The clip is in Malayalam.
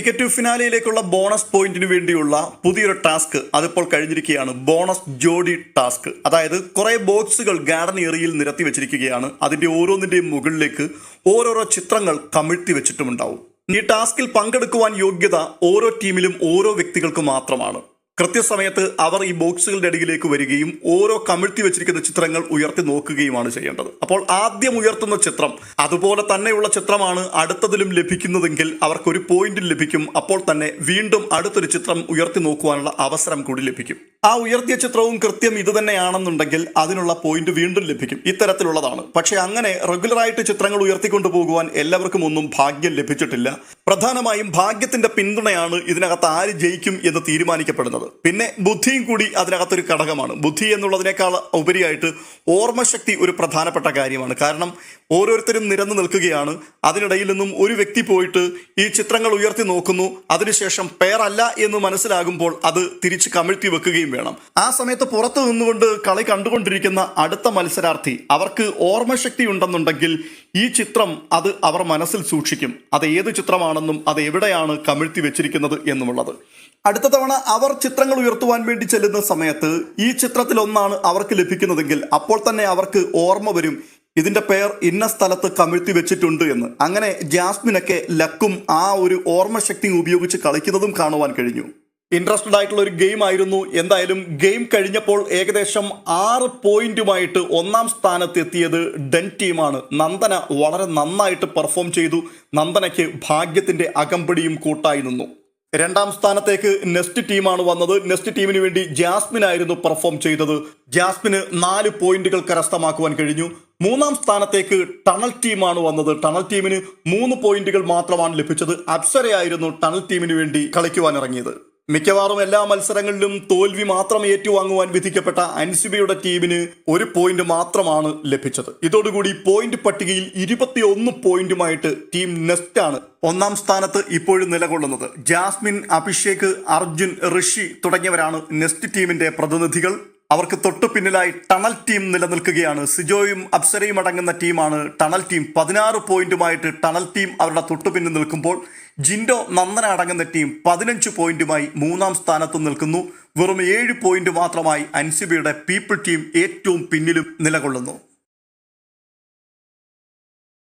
ടിക്കറ്റ് ടു ഫിനാലയിലേക്കുള്ള ബോണസ് പോയിന്റിന് വേണ്ടിയുള്ള പുതിയൊരു ടാസ്ക് അതിപ്പോൾ കഴിഞ്ഞിരിക്കുകയാണ്. ബോണസ് ജോഡി ടാസ്ക് അതായത് കുറെ ബോക്സുകൾ ഗാർഡൻ ഏറിയയിൽ നിരത്തി വെച്ചിരിക്കുകയാണ്. അതിന്റെ ഓരോന്നിന്റെയും മുകളിലേക്ക് ഓരോരോ ചിത്രങ്ങൾ കമിഴ്ത്തി വെച്ചിട്ടുമുണ്ടാവും. ഈ ടാസ്കിൽ പങ്കെടുക്കുവാൻ യോഗ്യത ഓരോ ടീമിലും ഓരോ വ്യക്തികൾക്ക് മാത്രമാണ്. കൃത്യസമയത്ത് അവർ ഈ ബോക്സുകളുടെ അടിയിലേക്ക് വരികയും ഓരോ കമിഴ്ത്തി വെച്ചിരിക്കുന്ന ചിത്രങ്ങൾ ഉയർത്തി നോക്കുകയുമാണ് ചെയ്യേണ്ടത്. അപ്പോൾ ആദ്യം ഉയർത്തുന്ന ചിത്രം അതുപോലെ തന്നെയുള്ള ചിത്രമാണ് അടുത്തതിലും ലഭിക്കുന്നതെങ്കിൽ അവർക്കൊരു ഒരു പോയിന്റ് ലഭിക്കും. അപ്പോൾ തന്നെ വീണ്ടും അടുത്തൊരു ചിത്രം ഉയർത്തി നോക്കുവാനുള്ള അവസരം കൂടി ലഭിക്കും. ആ ഉയർത്തിയ ചിത്രവും കൃത്യം ഇത് തന്നെയാണെന്നുണ്ടെങ്കിൽ അതിനുള്ള പോയിന്റ് വീണ്ടും ലഭിക്കും. ഇത്തരത്തിലുള്ളതാണ്. പക്ഷെ അങ്ങനെ റെഗുലറായിട്ട് ചിത്രങ്ങൾ ഉയർത്തിക്കൊണ്ടു പോകുവാൻ എല്ലാവർക്കും ഒന്നും ഭാഗ്യം ലഭിച്ചിട്ടില്ല. പ്രധാനമായും ഭാഗ്യത്തിന്റെ പിന്തുണയാണ് ഇതിനകത്ത് ആര് ജയിക്കും എന്ന് തീരുമാനിക്കപ്പെടുന്നത്. പിന്നെ ബുദ്ധിയും കൂടി അതിനകത്തൊരു ഘടകമാണ്. ബുദ്ധി എന്നുള്ളതിനേക്കാൾ ഉപരിയായിട്ട് ഓർമ്മശക്തി ഒരു പ്രധാനപ്പെട്ട കാര്യമാണ്. കാരണം ഓരോരുത്തരും നിരന്നു നിൽക്കുകയാണ്. അതിനിടയിൽ നിന്നും ഒരു വ്യക്തി പോയിട്ട് ഈ ചിത്രങ്ങൾ ഉയർത്തി നോക്കുന്നു. അതിനുശേഷം പേരല്ല എന്ന് മനസ്സിലാകുമ്പോൾ അത് തിരിച്ച് കമിഴ്ത്തി വെക്കുകയും വേണം. ആ സമയത്ത് പുറത്തു നിന്നുകൊണ്ട് കളി കണ്ടുകൊണ്ടിരിക്കുന്ന അടുത്ത മത്സരാർത്ഥി അവർക്ക് ഓർമ്മശക്തി ഉണ്ടെന്നുണ്ടെങ്കിൽ ഈ ചിത്രം അത് അവർ മനസ്സിൽ സൂക്ഷിക്കും. അത് ഏത് ചിത്രമാണെന്നും അത് എവിടെയാണ് കമിഴ്ത്തി വെച്ചിരിക്കുന്നത് എന്നുമുള്ളത്. അടുത്ത തവണ അവർ ചിത്രങ്ങൾ ഉയർത്തുവാൻ വേണ്ടി ചെല്ലുന്ന സമയത്ത് ഈ ചിത്രത്തിൽ ഒന്നാണ് അവർക്ക് ലഭിക്കുന്നതെങ്കിൽ അപ്പോൾ തന്നെ അവർക്ക് ഓർമ്മ വരും. ഇതിന്റെ പേർ ഇന്ന സ്ഥലത്ത് കമിഴ്ത്തി വെച്ചിട്ടുണ്ട് എന്ന്. അങ്ങനെ ജാസ്മിനൊക്കെ ലക്കും ആ ഒരു ഓർമ്മശക്തി ഉപയോഗിച്ച് കളിക്കുന്നതും കാണുവാൻ കഴിഞ്ഞു. ഇൻട്രസ്റ്റഡ് ആയിട്ടുള്ള ഒരു ഗെയിം ആയിരുന്നു. എന്തായാലും ഗെയിം കഴിഞ്ഞപ്പോൾ ഏകദേശം ആറ് പോയിന്റുമായിട്ട് ഒന്നാം സ്ഥാനത്ത് എത്തിയത് ഡെൻ ടീമാണ്. നന്ദന വളരെ നന്നായിട്ട് പെർഫോം ചെയ്തു. നന്ദനയ്ക്ക് ഭാഗ്യത്തിന്റെ അകമ്പടിയും കൂട്ടായി നിന്നു. രണ്ടാം സ്ഥാനത്തേക്ക് നെസ്റ്റ് ടീമാണ് വന്നത്. നെസ്റ്റ് ടീമിന് വേണ്ടി ജാസ്മിൻ ആയിരുന്നു പെർഫോം ചെയ്തത്. ജാസ്മിന് നാല് പോയിന്റുകൾ കരസ്ഥമാക്കുവാൻ കഴിഞ്ഞു. മൂന്നാം സ്ഥാനത്തേക്ക് ടണൽ ടീമാണ് വന്നത്. ടണൽ ടീമിന് മൂന്ന് പോയിന്റുകൾ മാത്രമാണ് ലഭിച്ചത്. അപ്സരയായിരുന്നു ടണൽ ടീമിന് വേണ്ടി കളിക്കുവാൻ ഇറങ്ങിയത്. മിക്കവാറും എല്ലാ മത്സരങ്ങളിലും തോൽവി മാത്രം ഏറ്റുവാങ്ങുവാൻ വിധിക്കപ്പെട്ട അൻസിബയുടെ ടീമിന് ഒരു പോയിന്റ് മാത്രമാണ് ലഭിച്ചത്. ഇതോടുകൂടി പോയിന്റ് പട്ടികയിൽ ഇരുപത്തിയൊന്ന് പോയിന്റുമായിട്ട് ടീം നെസ്റ്റാണ് ഒന്നാം സ്ഥാനത്ത് ഇപ്പോഴും നിലകൊള്ളുന്നത്. ജാസ്മിൻ അഭിഷേക് അർജുൻ ഋഷി തുടങ്ങിയവരാണ് നെസ്റ്റ് ടീമിന്റെ പ്രതിനിധികൾ. അവർക്ക് തൊട്ടു പിന്നിലായി ടണൽ ടീം നിലനിൽക്കുകയാണ്. സിജോയും അപ്സരയും അടങ്ങുന്ന ടീമാണ് ടണൽ ടീം. പതിനാറ് പോയിന്റുമായിട്ട് ടണൽ ടീം അവരുടെ തൊട്ടു പിന്നിൽ നിൽക്കുമ്പോൾ ജിൻഡോ നന്ദന അടങ്ങുന്ന ടീം പതിനഞ്ച് പോയിന്റുമായി മൂന്നാം സ്ഥാനത്ത് നിൽക്കുന്നു. വെറും ഏഴ് പോയിന്റ് മാത്രമായി അൻസിബിയുടെ പീപ്പിൾ ടീം ഏറ്റവും പിന്നിലും നിലകൊള്ളുന്നു.